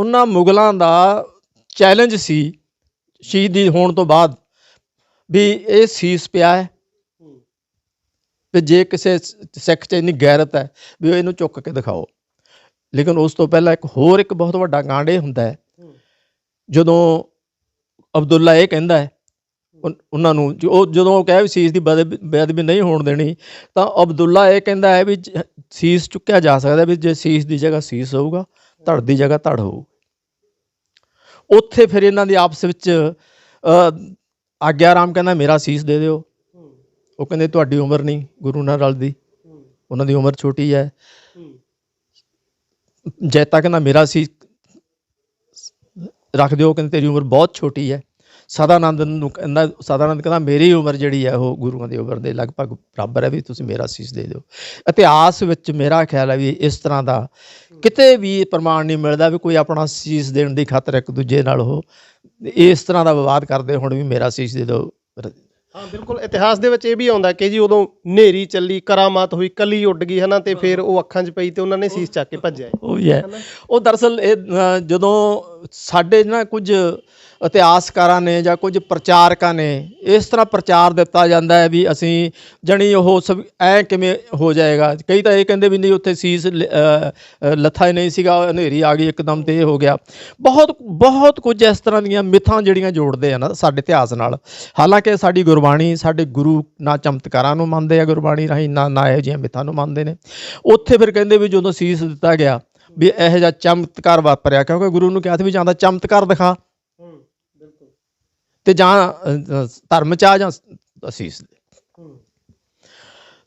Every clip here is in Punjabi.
ਉਹਨਾਂ ਮੁਗਲਾਂ ਦਾ ਚੈਲੰਜ ਸੀ ਸ਼ਹੀਦੀ ਹੋਣ ਤੋਂ ਬਾਅਦ ਵੀ ਇਹ ਸੀਸ ਪਿਆ ਹੈ। ਵੀ ਜੇ ਕਿਸੇ ਸਿੱਖ 'ਚ ਇੰਨੀ ਗੈਰਤ ਹੈ ਵੀ ਉਹ ਇਹਨੂੰ ਚੁੱਕ ਕੇ ਦਿਖਾਓ। ਲੇਕਿਨ ਉਸ ਤੋਂ ਪਹਿਲਾਂ ਇੱਕ ਹੋਰ ਇੱਕ ਬਹੁਤ ਵੱਡਾ ਕਾਂਡ ਇਹ ਹੁੰਦਾ ਹੈ। ਜਦੋਂ ਅਬਦੁੱਲਾ ਇਹ ਕਹਿੰਦਾ ਹੈ ਉਹਨਾਂ ਨੂੰ ਉਹ ਜਦੋਂ ਉਹ ਕਹੇ ਵੀ ਸੀਸ ਦੀ ਬੇਅਦਬੀ ਬੇਅਦਬੀ ਨਹੀਂ ਹੋਣ ਦੇਣੀ, ਤਾਂ ਅਬਦੁੱਲਾ ਇਹ ਕਹਿੰਦਾ ਹੈ ਵੀ ਸੀਸ ਚੁੱਕਿਆ ਜਾ ਸਕਦਾ ਵੀ ਜੇ ਸੀਸ ਦੀ ਜਗ੍ਹਾ ਸੀਸ ਹੋਊਗਾ, ਧੜ ਦੀ ਜਗ੍ਹਾ ਧੜ ਹੋਊ। ਉੱਥੇ ਫਿਰ ਇਹਨਾਂ ਦੀ ਆਪਸ ਵਿੱਚ ਆਗਿਆ ਰਾਮ ਕਹਿੰਦਾ, ਮੇਰਾ ਸੀਸ ਦੇ ਦਿਓ। ਉਹ ਕਹਿੰਦੇ, ਤੁਹਾਡੀ ਉਮਰ ਨਹੀਂ, ਗੁਰੂ ਨਾਲ ਰਲਦੀ। ਉਹਨਾਂ ਦੀ ਉਮਰ ਛੋਟੀ ਹੈ। ਜੈਤਾ ਕਹਿੰਦਾ, ਮੇਰਾ ਸੀਸ ਰੱਖ ਦਿਓ। ਕਹਿੰਦੇ, ਤੇਰੀ ਉਮਰ ਬਹੁਤ ਛੋਟੀ ਹੈ। ਸਦਾਨੰਦ ਨੂੰ ਕਹਿੰਦਾ ਸਦਾਨੰਦ ਕਹਿੰਦਾ ਮੇਰੀ ਉਮਰ ਜਿਹੜੀ ਹੈ ਉਹ ਗੁਰੂਆਂ ਦੀ ਉਮਰ ਦੇ ਲਗਭਗ ਬਰਾਬਰ ਹੈ ਵੀ ਤੁਸੀਂ ਮੇਰਾ ਸੀਸ ਦੇ ਦਿਓ। ਇਤਿਹਾਸ ਵਿੱਚ ਮੇਰਾ ਖਿਆਲ ਹੈ ਵੀ ਇਸ ਤਰ੍ਹਾਂ ਦਾ ਕਿਤੇ ਵੀ ਪ੍ਰਮਾਣ ਨਹੀਂ ਮਿਲਦਾ ਵੀ ਕੋਈ ਆਪਣਾ ਸੀਸ ਦੇਣ ਦੀ ਖਾਤਰ ਇੱਕ ਦੂਜੇ ਨਾਲ ਉਹ ਇਸ ਤਰ੍ਹਾਂ ਦਾ ਵਿਵਾਦ ਕਰਦੇ ਹੁਣ ਵੀ ਮੇਰਾ ਸੀਸ ਦੇ ਦਿਓ। ਹਾਂ ਬਿਲਕੁਲ। ਇਤਿਹਾਸ ਦੇ ਵਿੱਚ ਇਹ ਵੀ ਆਉਂਦਾ ਕਿ ਜੀ ਉਦੋਂ ਨੇਰੀ ਚੱਲੀ ਕਰਾਮਾਤ ਹੋਈ ਕਲੀ ਉੱਡ ਗਈ ਹਨਾ ਤੇ ਫਿਰ ਉਹ ਅੱਖਾਂ 'ਚ ਪਈ ਤੇ ਉਹਨਾਂ ਨੇ ਸੀਸ ਚੱਕ ਕੇ ਭੱਜਿਆ। ਉਹ ਹੀ। ਹੈ ਉਹ ਦਰਅਸਲ ਇਹ ਜਦੋਂ ਸਾਡੇ ਨਾ ਕੁਝ ਇਤਿਹਾਸਕਾਰਾਂ ਨੇ ਜਾਂ ਕੁਝ ਪ੍ਰਚਾਰਕਾਂ ਨੇ ਇਸ ਤਰ੍ਹਾਂ ਪ੍ਰਚਾਰ ਦਿੱਤਾ ਜਾਂਦਾ ਹੈ ਵੀ ਅਸੀਂ ਜਣੀ ਉਹ ਸਭ ਐ ਕਿਵੇਂ ਹੋ ਜਾਏਗਾ। ਕਈ ਤਾਂ ਇਹ ਕਹਿੰਦੇ ਵੀ ਨਹੀਂ, ਉੱਥੇ ਸੀਸ ਲੱਥਾ ਹੀ ਨਹੀਂ ਸੀਗਾ, ਹਨੇਰੀ ਆ ਗਈ ਇੱਕਦਮ ਤੇ ਇਹ ਹੋ ਗਿਆ। ਬਹੁਤ ਬਹੁਤ ਕੁਝ ਇਸ ਤਰ੍ਹਾਂ ਦੀਆਂ ਮਿੱਥਾਂ ਜਿਹੜੀਆਂ ਜੋੜਦੇ ਆ ਨਾ ਸਾਡੇ ਇਤਿਹਾਸ ਨਾਲ। ਹਾਲਾਂਕਿ ਸਾਡੀ ਗੁਰਬਾਣੀ ਸਾਡੇ ਗੁਰੂ ਨਾ ਚਮਤਕਾਰਾਂ ਨੂੰ ਮੰਨਦੇ ਆ ਗੁਰਬਾਣੀ ਰਾਹੀਂ, ਨਾ ਨਾ ਇਹੋ ਜਿਹੀਆਂ ਮਿੱਥਾਂ ਨੂੰ ਮੰਨਦੇ ਨੇ। ਉੱਥੇ ਫਿਰ ਕਹਿੰਦੇ ਵੀ ਜਦੋਂ ਸੀਸ ਦਿੱਤਾ ਗਿਆ ਵੀ ਇਹੋ ਜਿਹਾ ਚਮਤਕਾਰ ਵਾਪਰਿਆ, ਕਿਉਂਕਿ ਗੁਰੂ ਨੂੰ ਕਿਹਾ ਸੀ ਵੀ ਜਾਂਦਾ ਚਮਤਕਾਰ ਦਿਖਾ। ਤੇ ਜਾਂ ਧਰਮ ਚ ਆ ਜਾਂ ਅਸੀਸ ਦੇ।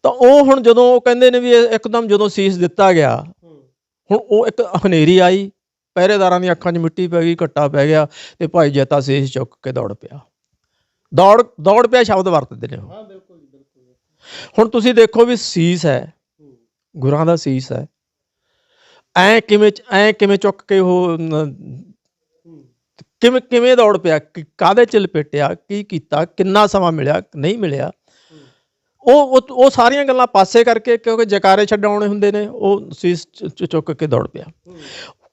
ਤਾਂ ਉਹ ਹੁਣ ਜਦੋਂ ਉਹ ਕਹਿੰਦੇ ਨੇ ਵੀ ਇੱਕਦਮ ਜਦੋਂ ਸੀਸ ਦਿੱਤਾ ਗਿਆ ਹੁਣ ਉਹ ਇੱਕ ਹਨੇਰੀ ਆਈ ਪਹਿਰੇਦਾਰਾਂ ਦੀਆਂ ਅੱਖਾਂ 'ਚ ਮਿੱਟੀ ਪੈ ਗਈ ਘੱਟਾ ਪੈ ਗਿਆ ਤੇ ਭਾਈ ਜੈਤਾ ਸੀਸ ਚੁੱਕ ਕੇ ਦੌੜ ਪਿਆ। ਦੌੜ ਦੌੜ ਪਿਆ ਸ਼ਬਦ ਵਰਤਦੇ ਨੇ ਉਹ। ਹਾਂ ਬਿਲਕੁਲ ਹੁਣ ਤੁਸੀਂ ਦੇਖੋ ਵੀ ਸੀਸ ਹੈ ਗੁਰਾਂ ਦਾ ਸੀਸ ਹੈ। ਐ ਕਿਵੇਂ ਐ ਕਿਵੇਂ ਚੁੱਕ ਕੇ ਉਹ ਕਿਵੇਂ ਕਿਵੇਂ ਦੌੜ ਪਿਆ, ਕਿ- ਕਾਹਦੇ ਚ ਲਪੇਟਿਆ, ਕੀ ਕੀਤਾ, ਕਿੰਨਾ ਸਮਾਂ ਮਿਲਿਆ, ਨਹੀਂ ਮਿਲਿਆ। ਉਹ, ਉਹ- ਸਾਰੀਆਂ ਗੱਲਾਂ ਪਾਸੇ ਕਰਕੇ ਕਿਉਂਕਿ ਜਕਾਰੇ ਛਡਾਉਣੇ ਹੁੰਦੇ ਨੇ, ਉਹ ਸੀਸ ਚ- ਚ- ਚੁੱਕ ਕੇ ਦੌੜ ਪਿਆ।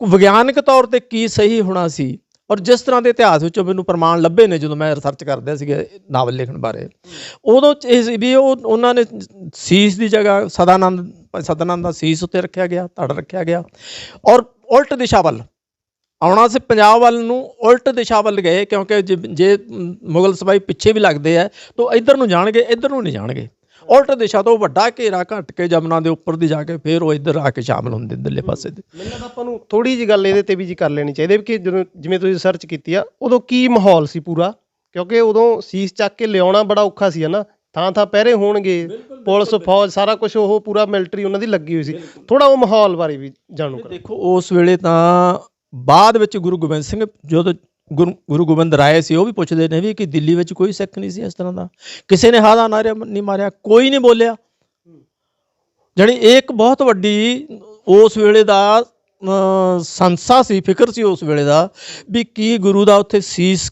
ਵਿਗਿਆਨਕ ਤੌਰ ਤੇ ਕੀ ਸਹੀ ਹੋਣਾ ਸੀ, ਔਰ ਜਿਸ ਤਰ੍ਹਾਂ ਦੇ ਇਤਿਹਾਸ ਵਿੱਚੋਂ ਮੈਨੂੰ ਪ੍ਰਮਾਣ ਲੱਭੇ ਨੇ ਜਦੋਂ ਮੈਂ ਰਿਸਰਚ ਕਰਦਾ ਸੀਗਾ ਨਾਵਲ ਲਿਖਣ ਬਾਰੇ। ਉਦੋਂ ਚ ਇਹ ਸੀ ਵੀ ਉਹ, ਉਹਨਾਂ ਨੇ ਸੀਸ ਦੀ ਜਗ੍ਹਾ ਸਦਾਨੰਦ ਸਦਾਨੰਦ ਦਾ ਸੀਸ ਉੱਤੇ ਰੱਖਿਆ ਗਿਆ, ਧੜ ਰੱਖਿਆ ਗਿਆ, ਔਰ ਉਲਟ ਦਿਸ਼ਾ ਵੱਲ। ਆਉਣਾ ਸੀ ਪੰਜਾਬ ਵੱਲ ਨੂੰ ਉਲਟ ਦਿਸ਼ਾ ਵੱਲ ਗਏ ਕਿਉਂਕਿ ਜੇ- ਮੁਗਲ ਸਿਪਾਹੀ ਪਿੱਛੇ ਵੀ ਲੱਗਦੇ ਆ ਤਾਂ ਇੱਧਰ ਨੂੰ ਜਾਣਗੇ ਇੱਧਰ ਨੂੰ ਨਹੀਂ ਜਾਣਗੇ। ਉਲਟ ਦਿਸ਼ਾ ਤੋਂ ਵੱਡਾ ਘੇਰਾ ਘੱਟ ਕੇ ਜਮਨਾ ਦੇ ਉੱਪਰ ਦੀ ਜਾ ਕੇ ਫਿਰ ਉਹ ਇੱਧਰ ਆ ਕੇ ਸ਼ਾਮਲ ਹੁੰਦੇ ਇੱਧਰਲੇ ਪਾਸੇ ਦੇ। ਮੈਨੂੰ ਆਪਾਂ ਨੂੰ ਥੋੜੀ ਜੀ ਗੱਲ ਇਹਦੇ ਤੇ ਵੀ ਜੀ ਕਰ ਲੈਣੀ ਚਾਹੀਦੀ ਕਿ ਜਦੋਂ ਜਿਵੇਂ ਤੁਸੀਂ ਸਰਚ ਕੀਤੀ ਆ ਉਦੋਂ ਕੀ ਮਾਹੌਲ ਸੀ ਪੂਰਾ? ਕਿਉਂਕਿ ਉਦੋਂ ਸੀਸ ਚੱਕ ਕੇ ਲਿਆਉਣਾ ਬੜਾ ਔਖਾ ਸੀ ਹਨਾ? ਥਾਂ ਥਾਂ ਪਹਿਰੇ ਹੋਣਗੇ ਪੁਲਿਸ ਫੌਜ ਸਾਰਾ ਕੁਝ ਉਹ ਪੂਰਾ ਮਿਲਟਰੀ ਉਹਨਾਂ ਦੀ ਲੱਗੀ ਹੋਈ ਸੀ। ਥੋੜਾ ਉਹ ਮਾਹੌਲ ਬਾਰੇ ਵੀ ਜਾਣੂ ਕਰੋ। ਦੇਖੋ ਉਸ ਵੇਲੇ ਤਾਂ ਬਾਅਦ ਵਿੱਚ ਗੁਰੂ ਗੋਬਿੰਦ ਸਿੰਘ ਜਦੋਂ ਗੁਰੂ ਗੁਰੂ ਗੋਬਿੰਦ ਰਾਏ ਸੀ, ਉਹ ਵੀ ਪੁੱਛਦੇ ਨੇ ਵੀ ਕਿ ਦਿੱਲੀ ਵਿੱਚ ਕੋਈ ਸਿੱਖ ਨਹੀਂ ਸੀ ਇਸ ਤਰ੍ਹਾਂ ਦਾ। ਕਿਸੇ ਨੇ ਹਾਦਾ ਨਾਰਿਆ ਨਹੀਂ ਮਾਰਿਆ, ਕੋਈ ਨਹੀਂ ਬੋਲਿਆ। ਜਾਣੀ ਇਹ ਇੱਕ ਬਹੁਤ ਵੱਡੀ ਉਸ ਵੇਲੇ ਦਾ ਸੰਸਾ ਸੀ, ਫਿਕਰ ਸੀ ਉਸ ਵੇਲੇ ਦਾ ਵੀ ਕੀ ਗੁਰੂ ਦਾ ਉੱਥੇ ਸੀਸ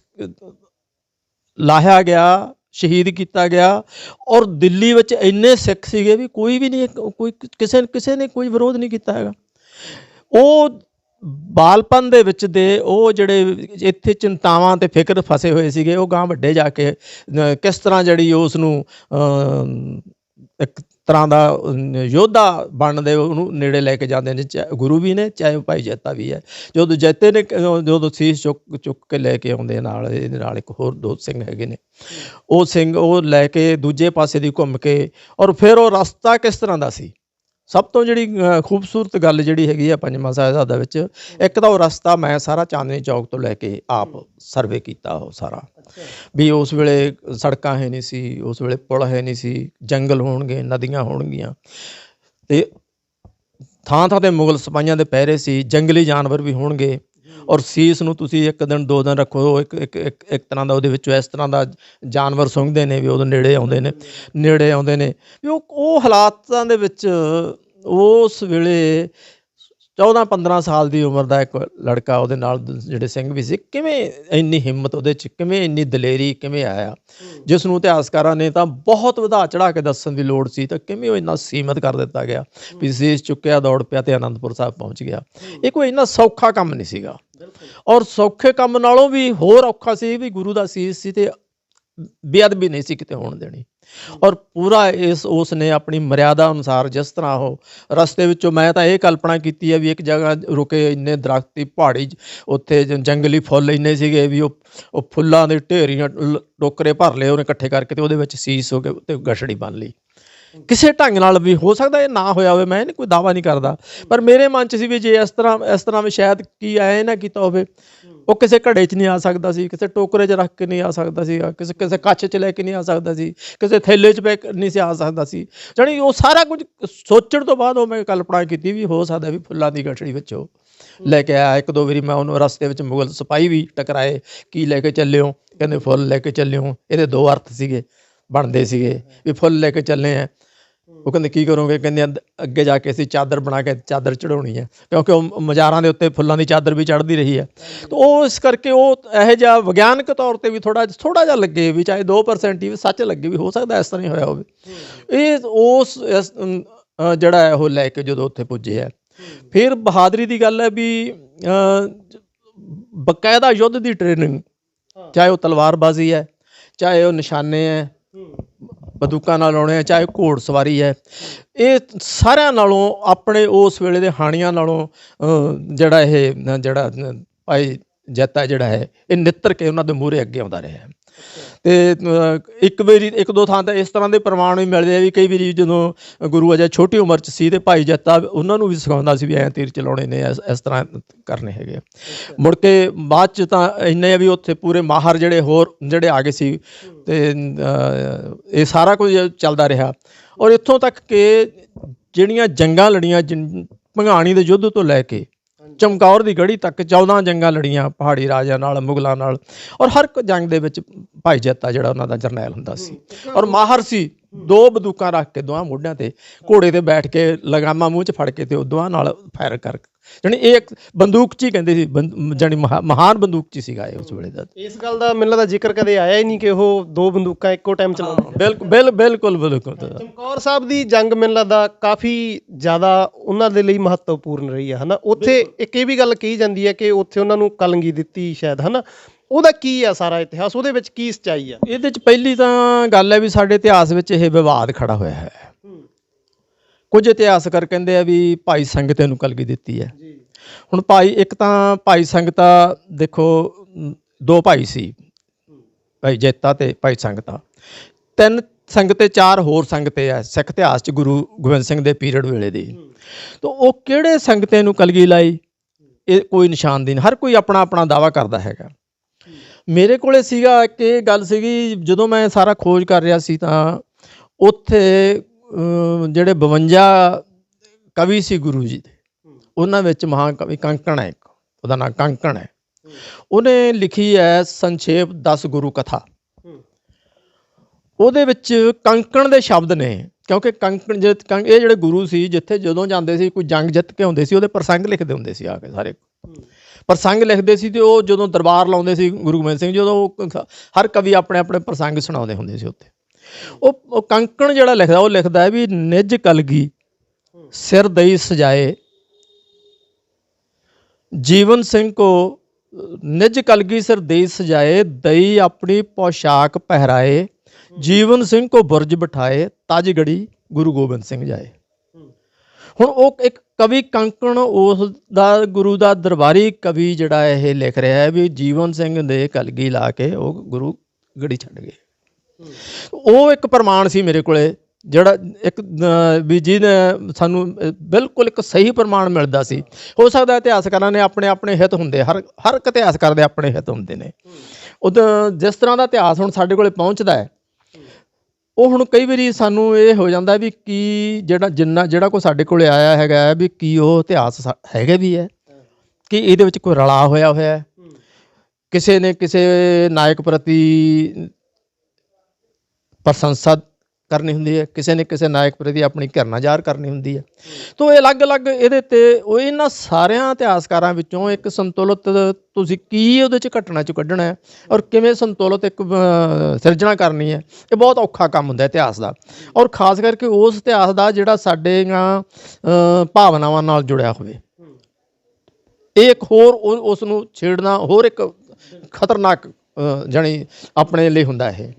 ਲਾਹਿਆ ਗਿਆ, ਸ਼ਹੀਦ ਕੀਤਾ ਗਿਆ ਔਰ ਦਿੱਲੀ ਵਿੱਚ ਇੰਨੇ ਸਿੱਖ ਸੀਗੇ ਵੀ ਕੋਈ ਵੀ ਨਹੀਂ, ਕੋਈ ਕਿਸੇ ਕਿਸੇ ਨੇ ਕੋਈ ਵਿਰੋਧ ਨਹੀਂ ਕੀਤਾ ਹੈਗਾ। ਉਹ ਬਾਲਪਨ ਦੇ ਵਿੱਚ ਦੇ ਉਹ ਜਿਹੜੇ ਇੱਥੇ ਚਿੰਤਾਵਾਂ ਤੇ ਫਿਕਰ ਫਸੇ ਹੋਏ ਸੀਗੇ, ਉਹ ਗਾਂ ਵੱਡੇ ਜਾ ਕੇ ਕਿਸ ਤਰ੍ਹਾਂ ਜਿਹੜੀ ਉਸ ਨੂੰ ਇੱਕ ਤਰ੍ਹਾਂ ਦਾ ਯੋਧਾ ਬਣਦੇ ਉਹਨੂੰ ਨੇੜੇ ਲੈ ਕੇ ਜਾਂਦੇ ਨੇ, ਚਾਹੇ ਗੁਰੂ ਵੀ ਨੇ, ਚਾਹੇ ਭਾਈ ਜੈਤਾ ਵੀ ਹੈ। ਜਦੋਂ ਜੈਤੇ ਨੇ, ਜਦੋਂ ਸੀਸ ਚੁੱਕ ਚੁੱਕ ਕੇ ਲੈ ਕੇ ਆਉਂਦੇ ਨਾਲ, ਇਹਦੇ ਨਾਲ ਇੱਕ ਹੋਰ ਦੋ ਸਿੰਘ ਹੈਗੇ ਨੇ। ਉਹ ਸਿੰਘ ਉਹ ਲੈ ਕੇ ਦੂਜੇ ਪਾਸੇ ਦੀ ਘੁੰਮ ਕੇ, ਔਰ ਫਿਰ ਉਹ ਰਸਤਾ ਕਿਸ ਤਰ੍ਹਾਂ ਦਾ ਸੀ? ਸਭ ਤੋਂ ਜਿਹੜੀ ਖੂਬਸੂਰਤ ਗੱਲ ਜਿਹੜੀ ਹੈਗੀ ਆ ਪੰਜਵਾਂ ਸਾਹਿਬਜ਼ਾਦਾ ਵਿੱਚ ਇੱਕ ਤਾਂ ਉਹ ਰਸਤਾ ਮੈਂ ਸਾਰਾ ਚਾਂਦਨੀ ਚੌਕ ਤੋਂ ਲੈ ਕੇ ਆਪ ਸਰਵੇ ਕੀਤਾ ਉਹ ਸਾਰਾ। ਵੀ ਉਸ ਵੇਲੇ ਸੜਕਾਂ ਹੈ ਨਹੀਂ ਸੀ ਉਸ ਵੇਲੇ ਪੁਲ ਹੈ ਨਹੀਂ ਸੀ ਜੰਗਲ ਹੋਣਗੇ ਨਦੀਆਂ ਹੋਣਗੀਆਂ। ਤੇ ਥਾਂ ਥਾਂ ਤੇ ਮੁਗਲ ਸਿਪਾਹੀਆਂ ਦੇ ਪਹਿਰੇ ਸੀ ਜੰਗਲੀ ਜਾਨਵਰ ਵੀ ਹੋਣਗੇ। ਔਰ ਸੀਸ ਨੂੰ ਤੁਸੀਂ ਇੱਕ ਦਿਨ, ਦੋ ਦਿਨ ਰੱਖੋ ਇੱਕ ਇੱਕ ਇੱਕ ਇੱਕ ਤਰ੍ਹਾਂ ਦਾ ਉਹਦੇ ਵਿੱਚੋਂ, ਇਸ ਤਰ੍ਹਾਂ ਦਾ ਜਾਨਵਰ ਸੁੰਘਦੇ ਨੇ ਵੀ, ਉਹਦੇ ਨੇੜੇ ਆਉਂਦੇ ਨੇ, ਨੇੜੇ ਆਉਂਦੇ ਨੇ। ਵੀ ਉਹ ਉਹ ਹਾਲਾਤਾਂ ਦੇ ਵਿੱਚ ਉਸ ਵੇਲੇ 14 15 ਸਾਲ ਦੀ ਉਮਰ ਦਾ ਇੱਕ ਲੜਕਾ ਉਹਦੇ ਨਾਲ ਜਿਹੜੇ ਸਿੰਘ ਵੀ ਸੀ ਕਿਵੇਂ ਇੰਨੀ ਹਿੰਮਤ ਉਹਦੇ ਚ ਕਿਵੇਂ ਇੰਨੀ ਦਲੇਰੀ ਕਿਵੇਂ ਆਇਆ? ਜਿਸ ਨੂੰ ਇਤਿਹਾਸਕਾਰਾਂ ਨੇ ਤਾਂ ਬਹੁਤ ਵਧਾ ਚੜਾ ਕੇ ਦੱਸਣ ਦੀ ਲੋੜ ਸੀ ਤਾਂ ਕਿਵੇਂ ਉਹ ਇੰਨਾ ਸੀਮਤ ਕਰ ਦਿੱਤਾ ਗਿਆ? ਵੀ ਸੀਸ ਚੁੱਕਿਆ ਦੌੜ ਪਿਆ ਤੇ ਆਨੰਦਪੁਰ ਸਾਹਿਬ ਪਹੁੰਚ ਗਿਆ। ਇਹ ਕੋਈ ਇੰਨਾ ਸੌਖਾ ਕੰਮ ਨਹੀਂ ਸੀਗਾ। ਔਰ ਸੌਖੇ ਕੰਮ ਨਾਲੋਂ ਵੀ ਹੋਰ ਔਖਾ ਸੀ ਵੀ ਗੁਰੂ ਦਾ ਸੀਸ ਸੀ ਤੇ ਬੇਅਦਬੀ ਨਹੀਂ ਸੀ ਕਿਤੇ ਹੋਣ ਦੇਣੀ। ਔਰ ਪੂਰਾ ਇਸ ਉਸ ਨੇ ਆਪਣੀ ਮਰਿਆਦਾ ਅਨੁਸਾਰ ਜਿਸ ਤਰ੍ਹਾਂ ਉਹ ਰਸਤੇ ਵਿੱਚੋਂ ਮੈਂ ਤਾਂ ਇਹ ਕਲਪਨਾ ਕੀਤੀ ਹੈ ਵੀ ਇੱਕ ਜਗ੍ਹਾ ਰੁਕੇ ਇੰਨੇ ਦਰਖਤੀ ਪਹਾੜੀ ਉੱਥੇ ਜ- ਜੰਗਲੀ ਫੁੱਲ ਇੰਨੇ ਸੀਗੇ ਵੀ ਉਹ ਉਹ ਫੁੱਲਾਂ ਦੇ ਢੇਰੀਆਂ ਟੋਕਰੇ ਭਰ ਲਏ ਉਹਨੇ ਇਕੱਠੇ ਕਰਕੇ ਤੇ ਉਹਦੇ ਵਿੱਚ ਸੀਸ ਹੋ ਕੇ ਤੇ ਗਠੜੀ ਬਣ ਲਈ। ਕਿਸੇ ਢੰਗ ਨਾਲ ਵੀ ਹੋ ਸਕਦਾ, ਇਹ ਨਾ ਹੋਇਆ ਹੋਵੇ, ਮੈਂ ਨਹੀਂ ਕੋਈ ਦਾਵਾ ਨਹੀਂ ਕਰਦਾ। ਪਰ ਮੇਰੇ ਮਨ 'ਚ ਸੀ ਵੀ ਜੇ ਇਸ ਤਰ੍ਹਾਂ ਇਸ ਤਰ੍ਹਾਂ ਵੀ ਸ਼ਾਇਦ ਕੀ ਐ ਨਾ ਕੀਤਾ ਹੋਵੇ। ਉਹ ਕਿਸੇ ਘੜੇ 'ਚ ਨਹੀਂ ਆ ਸਕਦਾ ਸੀ, ਕਿਸੇ ਟੋਕਰੇ 'ਚ ਰੱਖ ਕੇ ਨਹੀਂ ਆ ਸਕਦਾ ਸੀ ਕਿਸੇ ਕਿਸੇ ਕੱਚ 'ਚ ਲੈ ਕੇ ਨਹੀਂ ਆ ਸਕਦਾ ਸੀ, ਕਿਸੇ ਥੈਲੇ 'ਚ ਪੈ ਨਹੀਂ ਸੀ ਆ ਸਕਦਾ ਸੀ। ਜਾਣੀ ਉਹ ਸਾਰਾ ਕੁਝ ਸੋਚਣ ਤੋਂ ਬਾਅਦ ਉਹ ਮੈਂ ਕਲਪਨਾ ਕੀਤੀ ਵੀ ਹੋ ਸਕਦਾ ਵੀ ਫੁੱਲਾਂ ਦੀ ਗਠੜੀ ਵਿੱਚੋਂ ਲੈ ਕੇ ਆਇਆ। ਇੱਕ ਦੋ ਵਾਰੀ ਮੈਂ ਉਹਨੂੰ ਰਸਤੇ ਵਿੱਚ ਮੁਗਲ ਸਿਪਾਹੀ ਵੀ ਟਕਰਾਏ, ਕੀ ਲੈ ਕੇ ਚੱਲਿਓ ਕਹਿੰਦੇ ਫੁੱਲ ਲੈ ਕੇ ਚੱਲਿਓ ਇਹਦੇ ਦੋ ਅਰਥ ਸੀਗੇ। ਬਣਦੇ ਸੀਗੇ ਵੀ ਫੁੱਲ ਲੈ ਕੇ ਚੱਲੇ ਆ। ਉਹ ਕਹਿੰਦੇ ਕੀ ਕਰੋਗੇ? ਕਹਿੰਦੇ ਅੱਗੇ ਜਾ ਕੇ ਅਸੀਂ ਚਾਦਰ ਬਣਾ ਕੇ ਚਾਦਰ ਚੜਾਉਣੀ ਹੈ ਕਿਉਂਕਿ ਉਹ ਮਜ਼ਾਰਾਂ ਦੇ ਉੱਤੇ ਫੁੱਲਾਂ ਦੀ ਚਾਦਰ ਵੀ ਚੜਦੀ ਰਹੀ ਹੈ ਤੇ ਉਹ ਇਸ ਕਰਕੇ ਉਹ ਇਹੋ ਜਿਹਾ ਵਿਗਿਆਨਕ ਤੌਰ ਤੇ ਵੀ ਥੋੜਾ ਥੋੜਾ ਜਿਹਾ ਲੱਗੇ ਵੀ ਚਾਹੇ 2% ਹੀ ਸੱਚ ਲੱਗੇ ਵੀ ਹੋ ਸਕਦਾ ਇਸ ਤਰ੍ਹਾਂ ਹੀ ਹੋਇਆ ਹੋਵੇ। ਇਹ ਉਸ ਜਿਹੜਾ ਹੈ ਉਹ ਲੈ ਕੇ ਜਦੋਂ ਉੱਥੇ ਪੁੱਜੇ ਹੈ ਫਿਰ ਬਹਾਦਰੀ ਦੀ ਗੱਲ ਹੈ ਵੀ ਬਕਾਇਦਾ ਯੁੱਧ ਦੀ ਟ੍ਰੇਨਿੰਗ ਚਾਹੇ ਉਹ ਤਲਵਾਰਬਾਜ਼ੀ ਹੈ ਚਾਹੇ ਉਹ ਨਿਸ਼ਾਨੇ ਹੈ ਬੰਦੂਕਾਂ ਨਾਲ ਆਉਣੇ ਆ, ਚਾਹੇ ਘੋੜ ਸਵਾਰੀ ਹੈ। ਇਹ ਸਾਰਿਆਂ ਨਾਲੋਂ ਆਪਣੇ ਉਸ ਵੇਲੇ ਦੇ ਹਾਣੀਆਂ ਨਾਲੋਂ ਜਿਹੜਾ ਇਹ, ਜਿਹੜਾ, ਭਾਈ ਜੈਤਾ ਜਿਹੜਾ ਹੈ, ਇਹ ਨਿੱਤਰ ਕੇ ਉਹਨਾਂ ਦੇ ਮੂਹਰੇ ਅੱਗੇ ਆਉਂਦਾ ਰਿਹਾ ਤੇ ਇੱਕ ਵਾਰੀ ਇੱਕ ਦੋ ਥਾਂ ਤੇ ਇਸ ਤਰ੍ਹਾਂ ਦੇ ਪ੍ਰਮਾਣ ਵੀ ਮਿਲਦੇ ਆ ਵੀ ਕਈ ਵਾਰੀ ਜਦੋਂ ਗੁਰੂ ਅਜੇ ਛੋਟੀ ਉਮਰ 'ਚ ਸੀ ਤੇ ਭਾਈ ਜੈਤਾ ਉਹਨਾਂ ਨੂੰ ਵੀ ਸਿਖਾਉਂਦਾ ਸੀ ਵੀ ਐਂ ਤੀਰ ਚਲਾਉਣੇ ਨੇ ਇਸ ਤਰ੍ਹਾਂ ਕਰਨੇ ਹੈਗੇ। ਮੁੜ ਕੇ ਬਾਅਦ 'ਚ ਤਾਂ ਇੰਨੇ ਵੀ ਉੱਥੇ ਪੂਰੇ ਮਾਹਰ ਜਿਹੜੇ ਹੋਰ ਜਿਹੜੇ ਆ ਗਏ ਸੀ ਤੇ ਇਹ ਸਾਰਾ ਕੁਝ ਚੱਲਦਾ ਰਿਹਾ ਔਰ ਇੱਥੋਂ ਤੱਕ ਕਿ ਜਿਹੜੀਆਂ ਜੰਗਾਂ ਲੜੀਆਂ ਭੰਗਾਣੀ ਦੇ ਯੁੱਧ ਤੋਂ ਲੈ ਕੇ ਚਮਕੌਰ ਦੀ ਗੜੀ ਤੱਕ 14 ਜੰਗਾਂ ਲੜੀਆਂ ਪਹਾੜੀ ਰਾਜਿਆਂ ਨਾਲ, ਮੁਗਲਾਂ ਨਾਲ ਔਰ ਹਰ ਇੱਕ ਜੰਗ ਦੇ ਵਿੱਚ ਭਾਈ ਜੱਤਾ ਜਿਹੜਾ ਉਹਨਾਂ ਦਾ ਜਰਨੈਲ ਹੁੰਦਾ ਸੀ। ਔਰ ਮਾਹਰ ਸੀ ਦੋ ਬੰਦੂਕਾਂ ਰੱਖ ਕੇ ਦੋਹਾਂ ਮੋਢਿਆਂ ਤੇ ਘੋੜੇ ਤੇ ਬੈਠ ਕੇ ਲਗਾਮਾਂ ਮੂੰਹ 'ਚ ਫੜ ਕੇ ਤੇ ਉਹ ਦੋਹਾਂ ਨਾਲ ਫਾਇਰ ਕਰ ਜਾਣੀ ਇਹ ਇੱਕ ਬੰਦੂਕ 'ਚ ਹੀ ਕਹਿੰਦੇ ਸੀ ਜਾਣੀ ਮਹਾ- ਮਹਾਨ ਬੰਦੂਕ 'ਚ ਹੀ ਸੀਗਾ ਇਹ ਉਸ ਵੇਲੇ ਦਾ। ਇਸ ਗੱਲ ਦਾ ਮੈਨੂੰ ਲੱਗਦਾ ਜ਼ਿਕਰ ਕਦੇ ਆਇਆ ਹੀ ਨਹੀਂ ਕਿ ਉਹ ਦੋ ਬੰਦੂਕਾਂ ਇੱਕੋ ਟਾਈਮ ਚਲਾਉਂਦੇ ਬਿਲਕੁਲ ਬਿਲ- ਬਿਲਕੁਲ ਬਿਲਕੁਲ। ਚਮਕੌਰ ਸਾਹਿਬ ਦੀ ਜੰਗ ਮੈਨੂੰ ਲੱਗਦਾ ਕਾਫੀ ਜ਼ਿਆਦਾ ਉਹਨਾਂ ਦੇ ਲਈ ਮਹੱਤਵਪੂਰਨ ਰਹੀ ਹੈ ਹਨਾ? ਉੱਥੇ ਇੱਕ ਇਹ ਵੀ ਗੱਲ ਕਹੀ ਜਾਂਦੀ ਹੈ ਕਿ ਉੱਥੇ ਉਹਨਾਂ ਨੂੰ ਕਲੰਗੀ ਦਿੱਤੀ ਸ਼ਾਇਦ ਹਨਾ? ਉਹਦਾ ਕੀ ਆ ਸਾਰਾ ਇਤਿਹਾਸ? ਉਹਦੇ ਵਿੱਚ ਕੀ ਸਚਾਈ ਆ? ਇਹਦੇ 'ਚ ਪਹਿਲੀ ਤਾਂ ਗੱਲ ਹੈ ਵੀ ਸਾਡੇ ਇਤਿਹਾਸ ਵਿੱਚ ਇਹ ਵਿਵਾਦ ਖੜਾ ਹੋਇਆ ਹੈ। ਕੁਝ ਇਤਿਹਾਸਕਾਰ ਕਹਿੰਦੇ ਆ ਵੀ ਭਾਈ ਸੰਗਤੇ ਨੂੰ ਕਲਗੀ ਦਿੱਤੀ ਹੈ। ਹੁਣ ਭਾਈ ਇੱਕ ਤਾਂ ਭਾਈ ਸੰਗਤਾ ਦੇਖੋ ਦੋ ਭਾਈ ਸੀ। ਭਾਈ ਜੇਤਾ ਤੇ ਭਾਈ ਸੰਗਤਾ। ਤਿੰਨ ਸੰਗਤੇ ਚਾਰ ਹੋਰ ਸੰਗਤੇ ਆ ਸਿੱਖ ਇਤਿਹਾਸ 'ਚ ਗੁਰੂ ਗੋਬਿੰਦ ਸਿੰਘ ਦੇ ਪੀਰੀਅਡ ਵੇਲੇ ਦੀ। ਤਾਂ ਉਹ ਕਿਹੜੇ ਸੰਗਤੇ ਨੂੰ ਕਲਗੀ ਲਾਈ? ਇਹ ਕੋਈ ਨਿਸ਼ਾਨਦੀ ਨਹੀਂ ਹਰ ਕੋਈ ਆਪਣਾ ਆਪਣਾ ਦਾਵਾ ਕਰਦਾ ਹੈਗਾ। ਮੇਰੇ ਕੋਲੇ ਸੀਗਾ ਕਿ ਇਹ ਗੱਲ ਸੀਗੀ, ਜਦੋਂ ਮੈਂ ਸਾਰਾ ਖੋਜ ਕਰ ਰਿਹਾ ਸੀ ਤਾਂ ਉੱਥੇ ਜਿਹੜੇ 52 ਕਵੀ ਸੀ ਗੁਰੂ ਜੀ ਦੇ, ਉਹਨਾਂ ਵਿੱਚ ਮਹਾਕਵੀ ਕੰਕਣ ਹੈ ਇੱਕ, ਉਹਦਾ ਨਾਮ ਕੰਕਣ ਹੈ। ਉਹਨੇ ਲਿਖੀ ਹੈ ਸੰਖੇਪ 10 ਗੁਰੂ ਕਥਾ। ਉਹਦੇ ਵਿੱਚ ਕੰਕਣ ਦੇ ਸ਼ਬਦ ਨੇ, ਕਿਉਂਕਿ ਕੰਕਣ ਜੇ ਕੰਕ- ਇਹ ਜਿਹੜੇ ਗੁਰੂ ਸੀ, ਜਿੱਥੇ ਜਦੋਂ ਜਾਂਦੇ ਸੀ, ਕੋਈ ਜੰਗ ਜਿੱਤ ਕੇ ਆਉਂਦੇ ਸੀ, ਉਹਦੇ ਪ੍ਰਸੰਗ ਲਿਖਦੇ ਹੁੰਦੇ ਸੀ ਆ ਕੇ ਸਾਰੇ। ਪ੍ਰਸੰਗ ਲਿਖਦੇ ਸੀ ਤੇ ਉਹ ਜਦੋਂ ਦਰਬਾਰ ਲਾਉਂਦੇ ਸੀ ਗੁਰੂ ਗੋਬਿੰਦ ਸਿੰਘ ਜਦੋਂ ਹਰ ਕਵੀ ਆਪਣੇ ਆਪਣੇ ਪ੍ਰਸੰਗ ਸੁਣਾਉਂਦੇ ਹੁੰਦੇ ਸੀ ਉਹ ਉਹ ਕੰਕਣ ਜਿਹੜਾ ਲਿਖਦਾ ਉਹ ਲਿਖਦਾ ਹੈ ਵੀ ਨਿਜ ਕਲਗੀ ਸਿਰ ਦਈ ਸਜਾਏ ਜੀਵਨ ਸਿੰਘ ਕੋ ਨਿਜ ਕਲਗੀ ਸਿਰ ਦੇਈ ਸਜਾਏ ਦਈ ਆਪਣੀ ਪੋਸ਼ਾਕ ਪਹਿਰਾਏ ਜੀਵਨ ਸਿੰਘ ਕੋ ਬੁਰਜ ਬਿਠਾਏ ਤਜ ਗੜੀ ਗੁਰੂ ਗੋਬਿੰਦ ਸਿੰਘ ਜਾਏ। ਹੁਣ ਉਹ ਇੱਕ ਕਵੀ ਕੰਕਣ ਉਸ ਦਾ, ਗੁਰੂ ਦਾ ਦਰਬਾਰੀ ਕਵੀ ਜਿਹੜਾ ਇਹ ਲਿਖ ਰਿਹਾ ਹੈ ਵੀ ਜੀਵਨ ਸਿੰਘ ਦੇ ਕਲਗੀ ਲਾ ਕੇ ਉਹ ਗੁਰੂ ਗੜੀ ਛੱਡ ਗਏ। ਉਹ ਇੱਕ ਪ੍ਰਮਾਣ ਸੀ ਮੇਰੇ ਕੋਲੇ, ਜਿਹੜਾ ਇੱਕ ਵੀ ਜਿਹਨੇ ਸਾਨੂੰ ਬਿਲਕੁਲ ਇੱਕ ਸਹੀ ਪ੍ਰਮਾਣ ਮਿਲਦਾ ਸੀ। ਹੋ ਸਕਦਾ ਇਤਿਹਾਸਕਾਰਾਂ ਨੇ ਆਪਣੇ ਆਪਣੇ ਹਿੱਤ ਹੁੰਦੇ, ਹਰ ਹਰ ਇੱਕ ਇਤਿਹਾਸਕਾਰ ਦੇ ਆਪਣੇ ਹਿੱਤ ਹੁੰਦੇ ਨੇ। ਉਦੋਂ ਜਿਸ ਤਰ੍ਹਾਂ ਦਾ ਇਤਿਹਾਸ ਹੁਣ ਸਾਡੇ ਕੋਲੇ ਪਹੁੰਚਦਾ ਹੈ ਉਹ ਹੁਣ ਕਈ ਵਾਰੀ ਸਾਨੂੰ ਇਹ ਹੋ ਜਾਂਦਾ ਵੀ ਕੀ ਜਿਹੜਾ ਜਿੰਨਾ ਜਿਹੜਾ ਕੋ ਸਾਡੇ ਕੋਲੇ ਆਇਆ ਹੈਗਾ ਹੈ ਵੀ ਕੀ ਉਹ ਇਤਿਹਾਸ ਹੈਗਾ ਵੀ ਹੈ। ਕਿ ਇਹਦੇ ਵਿੱਚ ਕੋਈ ਰਲਾ ਹੋਇਆ ਹੋਇਆ ਹੈ। ਕਿਸੇ ਨੇ ਕਿਸੇ ਨਾਇਕ ਪ੍ਰਤੀ ਪ੍ਰਸ਼ੰਸਾ ਕਰਨੀ ਹੁੰਦੀ ਹੈ, ਕਿਸੇ ਨੇ ਕਿਸੇ ਨਾਇਕ ਪ੍ਰਤੀ ਆਪਣੀ ਘਰਨਾ ਜ਼ਾਹਰ ਕਰਨੀ ਹੁੰਦੀ ਹੈ। ਤੋਂ ਇਹ ਅਲੱਗ-ਅਲੱਗ ਇਹਦੇ ਤੇ ਉਹ ਇਹਨਾਂ ਸਾਰਿਆਂ ਇਤਿਹਾਸਕਾਰਾਂ ਵਿੱਚੋਂ ਇੱਕ ਸੰਤੁਲਿਤ ਤੁਸੀਂ ਕੀ ਉਹਦੇ ਚ ਘਟਨਾ ਚ ਕੱਢਣਾ ਹੈ ਔਰ ਕਿਵੇਂ ਸੰਤੁਲਿਤ ਇੱਕ ਸਿਰਜਣਾ ਕਰਨੀ ਹੈ, ਇਹ ਬਹੁਤ ਔਖਾ ਕੰਮ ਹੁੰਦਾ ਇਤਿਹਾਸ ਦਾ। ਔਰ ਖਾਸ ਕਰਕੇ ਉਸ ਇਤਿਹਾਸ ਦਾ ਜਿਹੜਾ ਸਾਡੇ ਭਾਵਨਾਵਾਂ ਨਾਲ ਜੁੜਿਆ ਹੋਵੇ। ਇਹ ਇੱਕ ਹੋਰ ਉਸ ਨੂੰ ਛੇੜਨਾ ਹੋਰ ਇੱਕ ਖਤਰਨਾਕ ਅਹ, ਜਾਣੀ ਆਪਣੇ ਲਈ ਹੁੰਦਾ ਇਹ।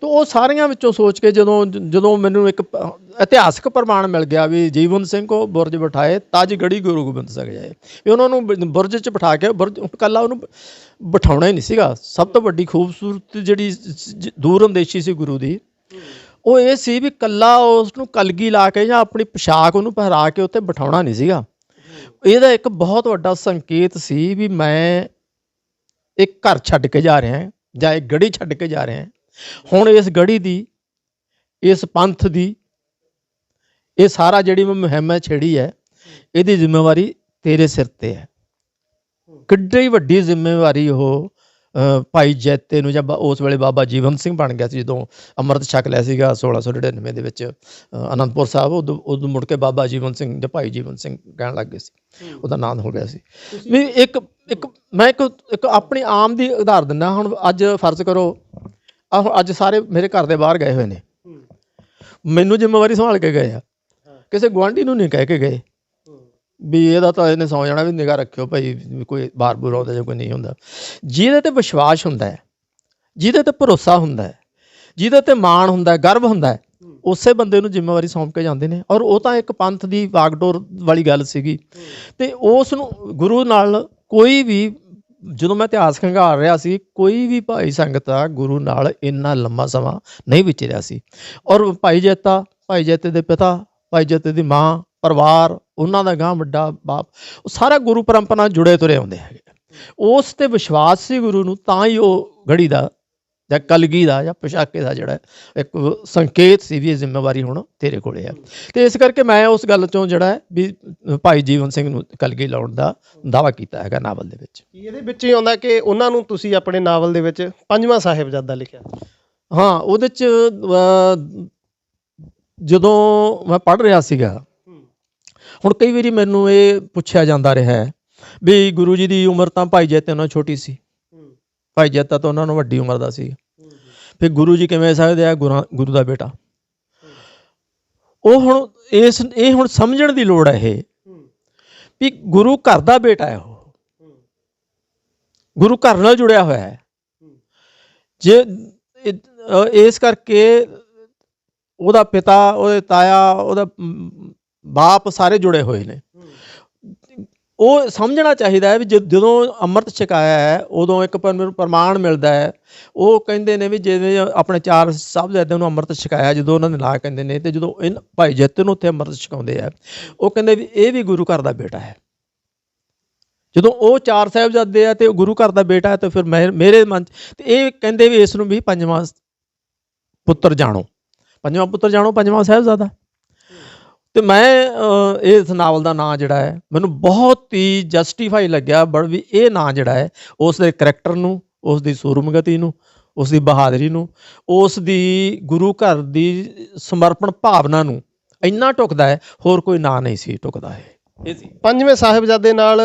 ਤਾਂ ਉਹ ਸਾਰੀਆਂ ਵਿੱਚੋਂ ਸੋਚ ਕੇ ਜਦੋਂ ਜਦੋਂ ਮੈਨੂੰ ਇੱਕ ਇਤਿਹਾਸਕ ਪ੍ਰਮਾਣ ਮਿਲ ਗਿਆ ਵੀ ਜੀਵਨ ਸਿੰਘ ਕੋ ਬੁਰਜ ਬਿਠਾਏ ਤਾਜ ਗੜੀ ਗੁਰੂ ਗੋਬਿੰਦ ਸਿੰਘ ਜਾਏ। ਵੀ ਉਹਨਾਂ ਨੂੰ ਬੁਰਜ 'ਚ ਬਿਠਾ ਕੇ ਬੁਰਜ ਕੱਲਾ ਉਹਨੂੰ ਬਿਠਾਉਣਾ ਹੀ ਨਹੀਂ ਸੀਗਾ। ਸਭ ਤੋਂ ਵੱਡੀ ਖੂਬਸੂਰਤ ਜਿਹੜੀ ਦੂਰ ਅੰਦੇਸ਼ੀ ਸੀ ਗੁਰੂ ਦੀ। ਉਹ ਇਹ ਸੀ ਵੀ ਕੱਲਾ ਉਸ ਨੂੰ ਕਲਗੀ ਲਾ ਕੇ ਜਾਂ ਆਪਣੀ ਪੋਸ਼ਾਕ ਉਹਨੂੰ ਪਹਿਰਾ ਕੇ ਉੱਤੇ ਬਿਠਾਉਣਾ ਨਹੀਂ ਸੀਗਾ। ਇਹਦਾ ਇੱਕ ਬਹੁਤ ਵੱਡਾ ਸੰਕੇਤ ਸੀ ਵੀ ਮੈਂ ਇੱਕ ਘਰ ਛੱਡ ਕੇ ਜਾ ਰਿਹਾ ਹੈ ਜਾਂ ਇੱਕ ਗੜੀ ਛੱਡ ਕੇ ਜਾ ਰਿਹਾ ਹਾਂ। ਹੁਣ ਇਸ ਗੜੀ ਦੀ, ਇਸ ਪੰਥ ਦੀ, ਇਹ ਸਾਰਾ ਜਿਹੜੀ ਮੈਂ, ਮੁਹਿੰਮ ਹੈ ਛੇੜੀ ਹੈ, ਇਹਦੀ ਜ਼ਿੰਮੇਵਾਰੀ ਤੇਰੇ ਸਿਰ ਤੇ ਹੈ। ਕਿੱਡੀ ਵੱਡੀ ਜ਼ਿੰਮੇਵਾਰੀ ਉਹ ਭਾਈ ਜੈਤੇ ਨੂੰ ਜਾਂ ਉਸ ਵੇਲੇ ਬਾਬਾ ਜੀਵਨ ਸਿੰਘ ਬਣ ਗਿਆ ਸੀ ਜਦੋਂ ਅੰਮ੍ਰਿਤ ਛਕ ਲਿਆ ਸੀਗਾ 1699 ਦੇ ਵਿੱਚ ਅਨੰਦਪੁਰ ਸਾਹਿਬ। ਉਦੋਂ ਮੁੜ ਕੇ ਬਾਬਾ ਜੀਵਨ ਸਿੰਘ ਜਾਂ ਭਾਈ ਜੀਵਨ ਸਿੰਘ ਕਹਿਣ ਲੱਗ ਗਏ ਸੀ। ਉਹਦਾ ਨਾਮ ਹੋ ਗਿਆ ਸੀ। ਵੀ ਇੱਕ ਇੱਕ ਮੈਂ ਇੱਕ ਇੱਕ ਆਪਣੀ ਆਮ ਦੀ ਉਦਾਹਰਨ ਦਿੰਦਾ ਹੁਣ ਅੱਜ ਫਰਜ਼ ਕਰੋ ਆਹ ਅੱਜ ਸਾਰੇ ਮੇਰੇ ਘਰ ਦੇ ਬਾਹਰ ਗਏ ਹੋਏ ਨੇ। ਮੈਨੂੰ ਜ਼ਿੰਮੇਵਾਰੀ ਸੰਭਾਲ ਕੇ ਗਏ ਆ। ਕਿਸੇ ਗੁਆਂਢੀ ਨੂੰ ਨਹੀਂ ਕਹਿ ਕੇ ਗਏ। ਵੀ ਇਹਦਾ ਤਾਂ ਇਹਨੇ ਸੌ ਜਾਣਾ, ਵੀ ਨਿਗਾਹ ਰੱਖਿਓ ਭਾਈ, ਵੀ ਕੋਈ ਬਾਹਰ ਬੁਰ ਆਉਂਦਾ ਜਾਂ ਕੋਈ ਨਹੀਂ ਹੁੰਦਾ। ਜਿਹਦੇ ਤੇ ਵਿਸ਼ਵਾਸ ਹੁੰਦਾ ਹੈ, ਜਿਹਦੇ ਤੇ ਭਰੋਸਾ ਹੁੰਦਾ ਹੈ, ਜਿਹਦੇ ਤੇ ਮਾਣ ਹੁੰਦਾ ਹੈ, ਗਰਵ ਹੁੰਦਾ ਹੈ, ਉਸੇ ਬੰਦੇ ਨੂੰ ਜ਼ਿੰਮੇਵਾਰੀ ਸੌਂਪ ਕੇ ਜਾਂਦੇ ਨੇ। ਔਰ ਉਹ ਤਾਂ ਇੱਕ ਪੰਥ ਦੀ ਵਾਗਡੋਰ ਵਾਲੀ ਗੱਲ ਸੀਗੀ। ਤੇ ਉਸ ਨੂੰ ਗੁਰੂ ਨਾਲ ਕੋਈ ਵੀ, ਜਦੋਂ ਮੈਂ ਇਤਿਹਾਸ ਖੰਗਾਰ ਰਿਹਾ ਸੀ, ਕੋਈ ਵੀ ਭਾਈ ਸੰਗਤ ਆ ਗੁਰੂ ਨਾਲ ਇੰਨਾ ਲੰਮਾ ਸਮਾਂ ਨਹੀਂ ਵਿਚਰਿਆ ਸੀ। ਔਰ ਭਾਈ ਜੈਤਾ, ਭਾਈ ਜੈਤੇ ਦੇ ਪਿਤਾ, ਭਾਈ ਜੈਤੇ ਦੀ ਮਾਂ, ਪਰਿਵਾਰ ਉਹਨਾਂ ਦਾ ਗਾਂ ਵੱਡਾ ਬਾਪ ਉਹ ਸਾਰਾ ਗੁਰੂ ਪਰੰਪਰਾ ਨਾਲ ਜੁੜੇ ਤੁਰੇ ਆਉਂਦੇ ਹੈਗੇ ਉਸ ਤੇ ਵਿਸ਼ਵਾਸ ਸੀ ਗੁਰੂ ਨੂੰ ਤਾਂ ਹੀ ਉਹ ਘੜੀ ਦਾ ਜਾਂ ਕਲਗੀ ਦਾ ਜਾਂ ਪੋਸ਼ਾਕੇ ਦਾ ਜਿਹੜਾ ਇੱਕ ਸੰਕੇਤ ਸੀ ਵੀ ਇਹ ਜ਼ਿੰਮੇਵਾਰੀ ਹੁਣ ਤੇਰੇ ਕੋਲੇ ਆ। ਤੇ ਇਸ ਕਰਕੇ ਮੈਂ ਉਸ ਗੱਲ ਚੋਂ ਜਿਹੜਾ ਵੀ ਭਾਈ ਜੀਵਨ ਸਿੰਘ ਨੂੰ ਕਲਗੀ ਲਾਉਣ ਦਾ ਦਾਵਾ ਕੀਤਾ ਹੈਗਾ ਨਾਵਲ ਦੇ ਵਿੱਚ। ਕੀ ਇਹਦੇ ਵਿੱਚ ਹੀ ਆਉਂਦਾ ਕਿ ਉਹਨਾਂ ਨੂੰ ਤੁਸੀਂ ਆਪਣੇ ਨਾਵਲ ਦੇ ਵਿੱਚ ਪੰਜਵਾਂ ਸਾਹਿਬਜ਼ਾਦਾ ਲਿਖਿਆ? ਹਾਂ ਉਹਦੇ ਚ ਜਦੋਂ ਮੈਂ ਪੜ੍ਹ ਰਿਹਾ ਸੀਗਾ ਹੁਣ ਕਈ ਵਾਰੀ ਮੈਨੂੰ ਇਹ ਪੁੱਛਿਆ ਜਾਂਦਾ ਰਿਹਾ ਹੈ ਵੀ ਗੁਰੂ ਜੀ ਦੀ ਉਮਰ ਤਾਂ ਭਾਈ ਜੈਤੇ ਨਾਲ ਛੋਟੀ ਸੀ। ਭਾਈ ਜੈਤਾ ਤਾਂ ਉਹਨਾਂ ਨੂੰ ਵੱਡੀ ਉਮਰ ਦਾ ਸੀ। ਫਿਰ ਗੁਰੂ ਜੀ ਕਿਵੇਂ ਸਕਦੇ ਆ? ਗੁਰਾਂ- ਦਾ ਬੇਟਾ। ਉਹ ਹੁਣ ਇਸ ਇਹ ਹੁਣ ਸਮਝਣ ਦੀ ਲੋੜ ਹੈ ਇਹ। ਵੀ ਗੁਰੂ ਘਰ ਦਾ ਬੇਟਾ ਹੈ ਉਹ। ਗੁਰੂ ਘਰ ਨਾਲ ਜੁੜਿਆ ਹੋਇਆ ਹੈ। ਜੇ ਇਸ ਕਰਕੇ ਉਹਦਾ ਪਿਤਾ ਉਹਦੇ ਤਾਇਆ ਉਹਦਾ ਬਾਪ ਸਾਰੇ ਜੁੜੇ ਹੋਏ ਨੇ। ਉਹ ਸਮਝਣਾ ਚਾਹੀਦਾ ਹੈ ਵੀ ਜਦੋਂ ਅੰਮ੍ਰਿਤ ਛਕਾਇਆ ਹੈ, ਉਦੋਂ ਇੱਕ ਪਰ- ਪ੍ਰਮਾਣ ਮਿਲਦਾ ਹੈ। ਉਹ ਕਹਿੰਦੇ ਨੇ ਵੀ ਜਿਵੇਂ ਆਪਣੇ ਚਾਰ ਸਾਹਿਬਜ਼ਾਦਿਆਂ ਨੂੰ ਅੰਮ੍ਰਿਤ ਛਕਾਇਆ, ਜਦੋਂ ਉਹਨਾਂ ਦੇ ਨਾਂ ਕਹਿੰਦੇ ਨੇ, ਤੇ ਜਦੋਂ ਇਹ ਭਾਈ ਜੈਤੇ ਨੂੰ ਉੱਥੇ ਅੰਮ੍ਰਿਤ ਛਕਾਉਂਦੇ ਆ, ਉਹ ਕਹਿੰਦੇ ਵੀ ਇਹ ਵੀ ਗੁਰੂ ਘਰ ਦਾ ਬੇਟਾ ਹੈ। ਜਦੋਂ ਉਹ ਚਾਰ ਸਾਹਿਬਜ਼ਾਦੇ ਆ ਤੇ ਉਹ ਗੁਰੂ ਘਰ ਦਾ ਬੇਟਾ ਹੈ, ਤੇ ਫਿਰ ਮੈਂ- ਮੇਰੇ ਮਨ 'ਚ, ਤੇ ਇਹ ਕਹਿੰਦੇ ਵੀ ਇਸ ਨੂੰ ਵੀ ਪੰਜਵਾਂ ਪੁੱਤਰ ਜਾਣੋ। ਪੰਜਵਾਂ ਪੁੱਤਰ ਜਾਣੋ, ਪੰਜਵਾਂ ਸਾਹਿਬਜ਼ਾਦਾ। ਤੇ ਮੈਂ ਇਸ ਨਾਵਲ ਦਾ ਨਾਂ ਜਿਹੜਾ ਹੈ, ਮੈਨੂੰ ਬਹੁਤ ਹੀ ਜਸਟੀਫਾਈ ਲੱਗਿਆ, ਬੜ ਵੀ ਇਹ ਨਾਂ ਜਿਹੜਾ ਹੈ, ਉਸ ਦੇ ਕਰੈਕਟਰ ਨੂੰ, ਉਸ ਦੀ ਸੂਰਮਗਤੀ ਨੂੰ, ਉਸ ਦੀ ਬਹਾਦਰੀ ਨੂੰ, ਉਸ ਦੀ ਗੁਰੂ ਘਰ ਦੀ ਸਮਰਪਣ ਭਾਵਨਾ ਨੂੰ ਇੰਨਾ ਟੁਕਦਾ ਹੈ, ਹੋਰ ਕੋਈ ਨਾਂ ਨਹੀਂ ਸੀ ਟੁਕਦਾ ਹੈ ਇਹ ਸੀ। ਪੰਜਵੇਂ ਸਾਹਿਬਜ਼ਾਦੇ ਨਾਲ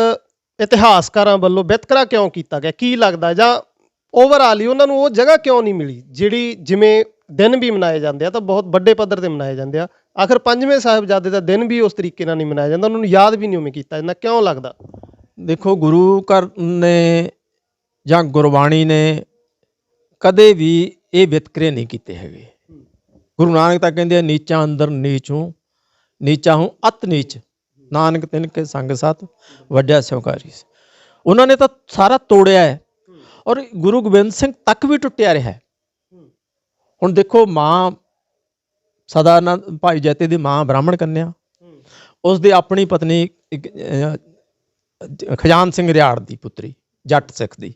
ਇਤਿਹਾਸਕਾਰਾਂ ਵੱਲੋਂ ਵਿਤਕਰਾ ਕਿਉਂ ਕੀਤਾ ਗਿਆ? ਕੀ ਲੱਗਦਾ? ਜਾਂ ਓਵਰਆਲ ਹੀ ਉਹਨਾਂ ਨੂੰ ਉਹ ਜਗ੍ਹਾ ਕਿਉਂ ਨਹੀਂ ਮਿਲੀ? ਜਿਹੜੀ ਜਿਵੇਂ ਦਿਨ ਵੀ ਮਨਾਏ ਜਾਂਦੇ ਆ, ਤਾਂ ਬਹੁਤ ਵੱਡੇ ਪੱਧਰ ਤੇ ਮਨਾਏ ਜਾਂਦੇ ਆ। ਆਖਰ ਪੰਜਵੇਂ ਸਾਹਿਬਜ਼ਾਦੇ ਦਾ ਦਿਨ ਵੀ ਉਸ ਤਰੀਕੇ ਨਾਲ ਨਹੀਂ ਮਨਾਇਆ ਜਾਂਦਾ, ਉਹਨਾਂ ਨੂੰ ਯਾਦ ਵੀ ਨਹੀਂ ਉਵੇਂ ਕੀਤਾ ਜਾਂਦਾ, ਕਿਉਂ ਲੱਗਦਾ? ਦੇਖੋ, ਗੁਰੂ ਘਰ ਨੇ ਜਾਂ ਗੁਰਬਾਣੀ ਨੇ ਕਦੇ ਵੀ ਇਹ ਵਿਤਕਰੇ ਨਹੀਂ ਕੀਤੇ ਹੈਗੇ। ਗੁਰੂ ਨਾਨਕ ਤਾਂ ਕਹਿੰਦੇ ਆ, ਨੀਚਾ ਅੰਦਰ ਨੀਚੂ ਨੀਚਾ ਹੂੰ ਅਤ ਨੀਚ, ਨਾਨਕ ਤਿਨ ਕੇ ਸੰਗ ਸਤ, ਵੱਡਿਆ ਸਹਿਕਾਰੀ ਉਹਨਾਂ ਨੇ ਤਾਂ ਸਾਰਾ ਤੋੜਿਆ ਹੈ ਔਰ ਗੁਰੂ ਗੋਬਿੰਦ ਸਿੰਘ ਤੱਕ ਵੀ ਟੁੱਟਿਆ ਰਿਹਾ ਹੁਣ ਦੇਖੋ, ਮਾਂ ਸਦਾ ਭਾਈ ਜੈਤੇ ਦੀ ਮਾਂ ਬ੍ਰਾਹਮਣ ਕੰਨਿਆ। ਉਸ ਦੀ ਆਪਣੀ ਪਤਨੀ ਖਜਾਨ ਸਿੰਘ ਰਿਆੜ ਦੀ ਪੁੱਤਰੀ, ਜੱਟ ਸਿੱਖ ਦੀ।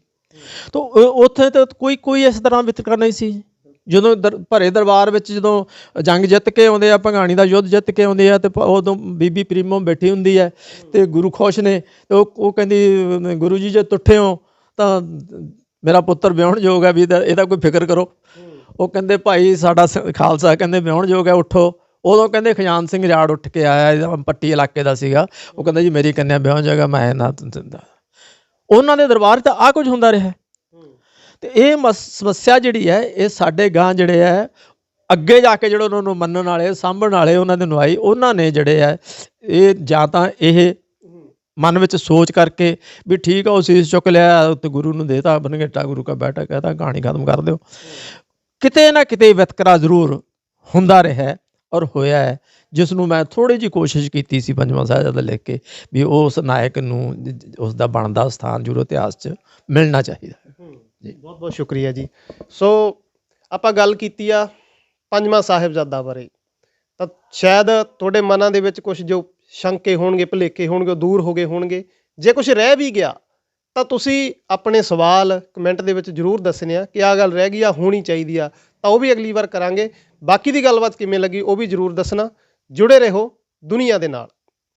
ਤਾਂ ਉੱਥੇ ਤਾਂ ਕੋਈ ਕੋਈ ਇਸ ਤਰ੍ਹਾਂ ਵਿਤਕਰਾ ਨਹੀਂ ਸੀ। ਜਦੋਂ ਦਰ- ਭਰੇ ਦਰਬਾਰ ਵਿੱਚ ਜਦੋਂ ਜੰਗ ਜਿੱਤ ਕੇ ਆਉਂਦੇ ਆ, ਭੰਗਾਣੀ ਦਾ ਯੁੱਧ ਜਿੱਤ ਕੇ ਆਉਂਦੇ ਆ, ਤੇ ਉਦੋਂ ਬੀਬੀ ਪ੍ਰੀਮੋ ਬੈਠੀ ਹੁੰਦੀ ਹੈ, ਤੇ ਗੁਰੂ ਖੁਸ਼ ਨੇ, ਤੇ ਉਹ ਕਹਿੰਦੀ ਗੁਰੂ ਜੀ ਜੇ ਤੁੱਠੇ ਹੋ, ਤਾਂ ਮੇਰਾ ਪੁੱਤਰ ਵਿਆਹਣ ਯੋਗ ਹੈ, ਵੀ ਇਹਦਾ ਇਹਦਾ ਕੋਈ ਫਿਕਰ ਕਰੋ। ਉਹ ਕਹਿੰਦੇ ਭਾਈ ਸਾਡਾ ਸ- ਖਾਲਸਾ ਕਹਿੰਦੇ ਵਿਆਹੁਣਯੋਗ ਹੈ, ਉੱਠੋ। ਉਦੋਂ ਕਹਿੰਦੇ ਖਜ਼ਾਨ ਸਿੰਘ ਰਾੜ ਉੱਠ ਕੇ ਆਇਆ, ਇਹਦਾ ਪੱਟੀ ਇਲਾਕੇ ਦਾ ਸੀਗਾ। ਉਹ ਕਹਿੰਦਾ ਜੀ ਮੇਰੀ ਕੰਨਿਆ ਵਿਆਹਣ ਜੋਗਾ ਮੈਂ ਨਾ ਦਿੰਦਾ। ਉਹਨਾਂ ਦੇ ਦਰਬਾਰ 'ਚ ਤਾਂ ਆ ਕੁਝ ਹੁੰਦਾ ਰਿਹਾ। ਤੇ ਇਹ ਮਸ- ਸਮੱਸਿਆ ਜਿਹੜੀ ਹੈ, ਇਹ ਸਾਡੇ ਗਾਂ ਜਿਹੜੇ ਹੈ, ਅੱਗੇ ਜਾ ਕੇ ਜਿਹੜੇ ਉਹਨਾਂ ਨੂੰ ਮੰਨਣ ਵਾਲੇ, ਸਾਂਭਣ ਵਾਲੇ ਉਹਨਾਂ ਦੇ ਨਵਾਈ ਉਹਨਾਂ ਨੇ ਜਿਹੜੇ ਹੈ, ਇਹ ਜਾਂ ਤਾਂ ਇਹ ਮਨ ਵਿੱਚ ਸੋਚ ਕਰਕੇ ਵੀ ਠੀਕ ਆ, ਉਹ ਸੀਸ ਚੁੱਕ ਲਿਆ, ਤੇ ਗੁਰੂ ਨੂੰ ਦੇਤਾ ਬਨਗੇਟਾ ਗੁਰੂ ਕਾ ਬੈਠਾ ਕਹਤਾ ਕਹਾਣੀ ਖਤਮ ਕਰ ਦਿਓ। ਕਿਤੇ ਨਾ ਕਿਤੇ ਵਿਤਕਰਾ ਜ਼ਰੂਰ ਹੁੰਦਾ ਰਿਹਾ ਔਰ ਹੋਇਆ ਹੈ। ਜਿਸ ਨੂੰ ਮੈਂ ਥੋੜੀ ਜੀ ਕੋਸ਼ਿਸ਼ ਕੀਤੀ ਸੀ ਪੰਜਵਾਂ ਸਾਹਿਬਜ਼ਾਦਾ ਲਿਖ ਕੇ ਵੀ ਉਸ ਨਾਇਕ ਨੂੰ ਉਸ ਦਾ ਬਣਦਾ ਸਥਾਨ ਜੁਰੋ ਇਤਿਹਾਸ 'ਚ ਮਿਲਣਾ ਚਾਹੀਦਾ ਜੀ। ਬਹੁਤ ਬਹੁਤ ਸ਼ੁਕਰੀਆ ਜੀ। ਸੋ ਆਪਾਂ ਗੱਲ ਕੀਤੀ ਆ ਪੰਜਵਾਂ ਸਾਹਿਬਜ਼ਾਦਾ ਬਾਰੇ। ਤਾਂ ਸ਼ਾਇਦ ਤੁਹਾਡੇ ਮਨਾਂ ਦੇ ਵਿੱਚ ਕੁਝ ਜੋ ਸ਼ੰਕੇ ਹੋਣਗੇ ਭੁਲੇਖੇ ਹੋਣਗੇ ਦੂਰ ਹੋ ਗਏ ਹੋਣਗੇ। ਜੇ ਕੁਝ ਰਹਿ ਵੀ ਗਿਆ ਤਾਂ ਤੁਸੀਂ ਆਪਣੇ ਸਵਾਲ ਕਮੈਂਟ ਦੇ ਵਿੱਚ ਜਰੂਰ ਦੱਸਣੇ ਆ ਕਿ ਆ ਗੱਲ ਰਹਿ ਗਈ ਆ, ਹੋਣੀ ਚਾਹੀਦੀ ਆ। ਤਾਂ ਉਹ ਵੀ ਅਗਲੀ ਵਾਰ ਕਰਾਂਗੇ। ਬਾਕੀ ਦੀ ਗੱਲਬਾਤ ਕਿਵੇਂ ਲੱਗੀ ਉਹ ਵੀ ਜਰੂਰ ਦੱਸਣਾ। ਜੁੜੇ ਰਹੋ ਦੁਨੀਆ ਦੇ ਨਾਲ।